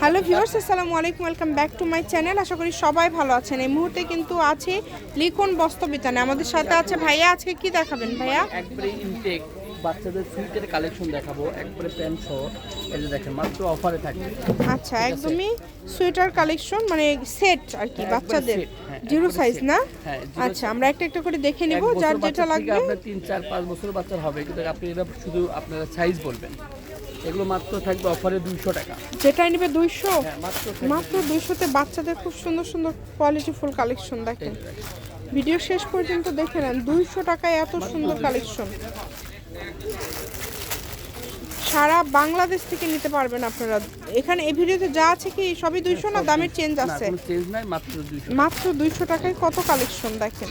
Hello viewers আসসালামু আলাইকুম welcome back to my channel. আশা করি সবাই ভালো আছেন। এই মুহূর্তে কিন্তু আছে লিখন বস্তবিতানে আমাদের সাথে আছে ভাইয়া আজকে কি দেখাবেন ভাইয়া? একবারে ইনটেক বাচ্চাদের সুইটের কালেকশন দেখাবো। একবারে প্যান্ট সহ। এই যে দেখেন মাত্র অফারে থাকবে আচ্ছা একদমই সোয়েটার কালেকশন মানে সেট আর কি হ্যাঁ, বাচ্চাদের। হ্যাঁ, জিরো সাইজ না? হ্যাঁ, আচ্ছা আমরা একটা একটা করে দেখে নিব যার যেটা লাগবে। আপনার তিন চার পাঁচ বছর বাচ্চার হবে কিন্তু আপনি এটা শুধু আপনারা সাইজ বলবেন। এগুলো মাত্র থাকবে অফারে দুইশো টাকা। যেটাই নেবে দুইশো? হ্যাঁ মাত্র দুইশোতে বাচ্চাদের খুব সুন্দর সুন্দর কোয়ালিটি ফুল কালেকশন দেখেন। ভিডিও শেষ পর্যন্ত দেখে নেন দুইশো টাকায় এত সুন্দর কালেকশন সারা বাংলাদেশ থেকে নিতে পারবেন আপনারা। এখানে এই ভিডিওতে যা আছে কি সবই দুইশো না? দামের চেঞ্জ আছে। মাত্র দুইশো টাকায় কত কালেকশন দেখেন।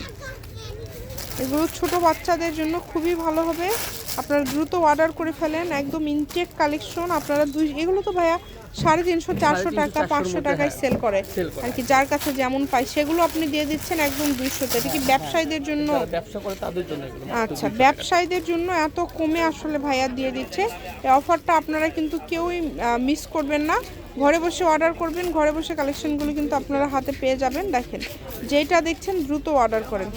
এগুলো ছোট বাচ্চাদের জন্য খুবই ভালো হবে। আপনারা দ্রুত অর্ডার করে ফেলেন একদম ইনটেক কালেকশন আপনারা দুই এগুলো তো ভাইয়া সাড়ে তিনশো চারশো টাকা পাঁচশো টাকায় হ্যাঁ, সেল করে। আর কি যার কাছে যেমন পাই সেগুলো আপনি দিয়ে দিচ্ছেন একদম দুইশোতে। এটা কি ব্যবসায়ীদের জন্য? ব্যবসা করে তাদের জন্য আচ্ছা ব্যবসায়ীদের জন্য এত কমে আসলে ভাইয়া দিয়ে দিচ্ছে। এই অফারটা আপনারা কিন্তু কেউই মিস করবেন না। ঘরে বসে অর্ডার করবেন ঘরে বসে কালেকশনগুলো কিন্তু আপনারা হাতে পেয়ে যাবেন। দেখেন যেটা দেখছেন দ্রুত অর্ডার করেন।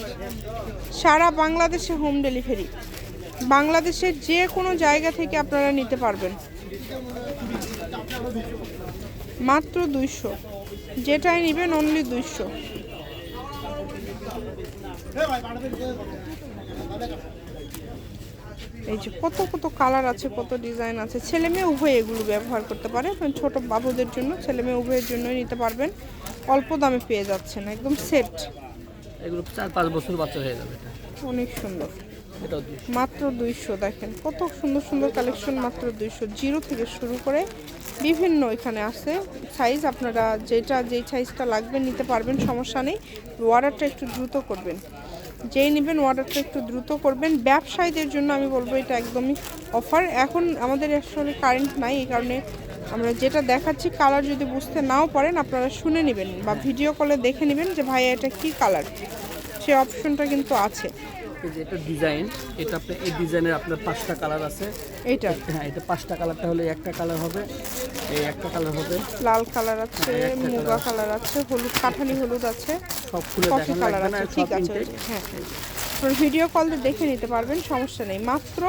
সারা বাংলাদেশে হোম ডেলিভারি বাংলাদেশের যে কোনো জায়গা থেকে আপনারা নিতে পারবেন। মাত্র দুইশো। যেটাই নেবেন অনলি দুইশো। এই যে কত কত কালার আছে কত ডিজাইন আছে। ছেলে মেয়ে উভয় এগুলো ব্যবহার করতে পারে। ছোট বাবুদের জন্য ছেলে মেয়ে উভয়ের জন্যই নিতে পারবেন। অল্প দামে পেয়ে যাচ্ছেন একদম সেট এগুলো চার পাঁচ বছর বাচ্চা হয়ে যাবে অনেক সুন্দর। মাত্র দুইশো, দেখেন কত সুন্দর সুন্দর কালেকশন মাত্র দুইশো। জিরো থেকে শুরু করে বিভিন্ন এখানে আছে। সাইজ আপনারা যেটা, যেই সাইজটা লাগবে নিতে পারবেন, সমস্যা নেই। অর্ডারটা একটু দ্রুত করবেন। যেই নেবেন অর্ডারটা একটু দ্রুত করবেন। ব্যবসায়ীদের জন্য আমি বলব এটা একদমই অফার এখন আমাদের আসলে কারেন্ট নাই, এই কারণে আমরা যেটা দেখাচ্ছি কালার যদি বুঝতে নাও পারেন, আপনারা শুনে নেবেন বা ভিডিও কলে দেখে নেবেন যে ভাইয়া এটা কি কালার সে অপশনটা কিন্তু আছে। যে এটা ডিজাইন এটা এই ডিজাইনের আপনার পাঁচটা কালার আছে। এইটা? হ্যাঁ এটা পাঁচটা কালারটা হলে একটা কালার হবে এই একটা কালার হবে। লাল কালার আছে হ্যাঁ, মুগা কালার আছে। হলুদ কাঠালি হলুদ আছে সব দেখানো কালার আছে ঠিক আছে হ্যাঁ। আপনার ভিডিও কল দিয়ে দেখে নিতে পারবেন সমস্যা নেই। মাত্র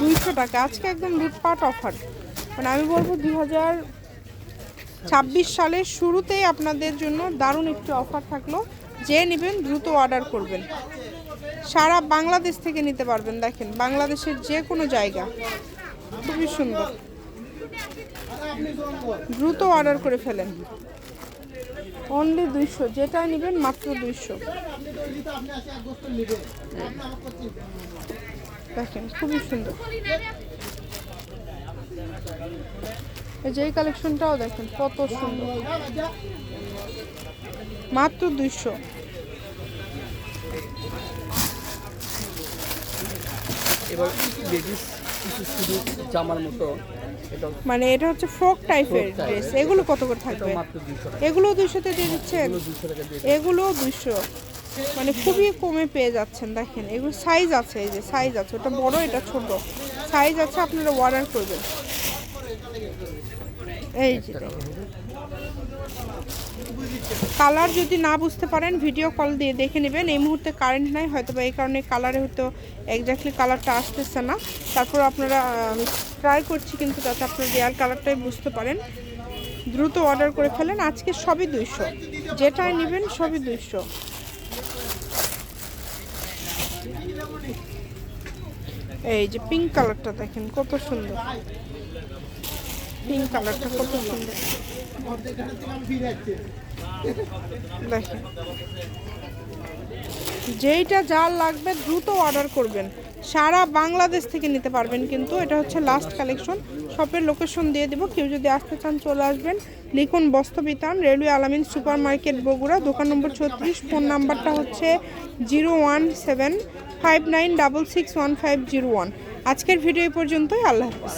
দুইশো টাকা আজকে একদম লুটপাট অফার মানে আমি বলব দুই হাজার ছাব্বিশ সালের শুরুতেই আপনাদের জন্য দারুণ একটি অফার থাকল। যে নেবেন দ্রুত অর্ডার করবেন। সারা বাংলাদেশ থেকে নিতে পারবেন, দেখেন। বাংলাদেশের যে কোনো জায়গা। খুবই সুন্দর। দ্রুত অর্ডার করে ফেলেন। অনলি দুইশো। যেটা নেবেন, মাত্র দুইশো। দেখেন, খুবই সুন্দর। এই যে কালেকশনটাও দেখেন, কত সুন্দর। মাত্র দুইশো। এবার লেডিস কিছু শুধু জামার মতো মানে এটা হচ্ছে ফ্রক টাইপের ড্রেস। এগুলো কত করে থাকবে? এগুলো দুইশোতে দিয়ে দিচ্ছেন এগুলো দুইশো মানে খুবই কমে পেয়ে যাচ্ছেন দেখেন। এগুলো সাইজ আছে এই যে সাইজ আছে। ওটা বড় এটা ছোট। সাইজ আছে আপনারা অর্ডার করবেন। এই কালার যদি না বুঝতে পারেন ভিডিও কল দিয়ে দেখে নেবেন। এই মুহূর্তে কারেন্ট নাই, হয়তো বা এই কারণে কালারে হয়তো এক্স্যাক্টলি কালারটা আসতেছে না। তারপর আপনারা ট্রাই করছি কিন্তু যাতে আপনারা রিয়াল কালারটাই বুঝতে পারেন। দ্রুত অর্ডার করে ফেলেন। আজকে সবই দুইশো। যেটাই নেবেন সবই দুইশো। এই যে পিঙ্ক কালারটা দেখেন, কত সুন্দর। পিঙ্ক কালারটা কত সুন্দর। যেইটা যার লাগবে দ্রুত অর্ডার করবেন। সারা বাংলাদেশ থেকে নিতে পারবেন কিন্তু এটা হচ্ছে লাস্ট কালেকশন শপের লোকেশন দিয়ে দেবো। কেউ যদি আসতে চান চলে আসবেন। লিখুন Bastrabitan railway Alamin super market Bogura, দোকান নম্বর ছত্রিশ, ফোন নাম্বারটা হচ্ছে zero one seven five nine double six one five zero one. আজকের ভিডিও পর্যন্তই। আল্লাহ হাফিজ।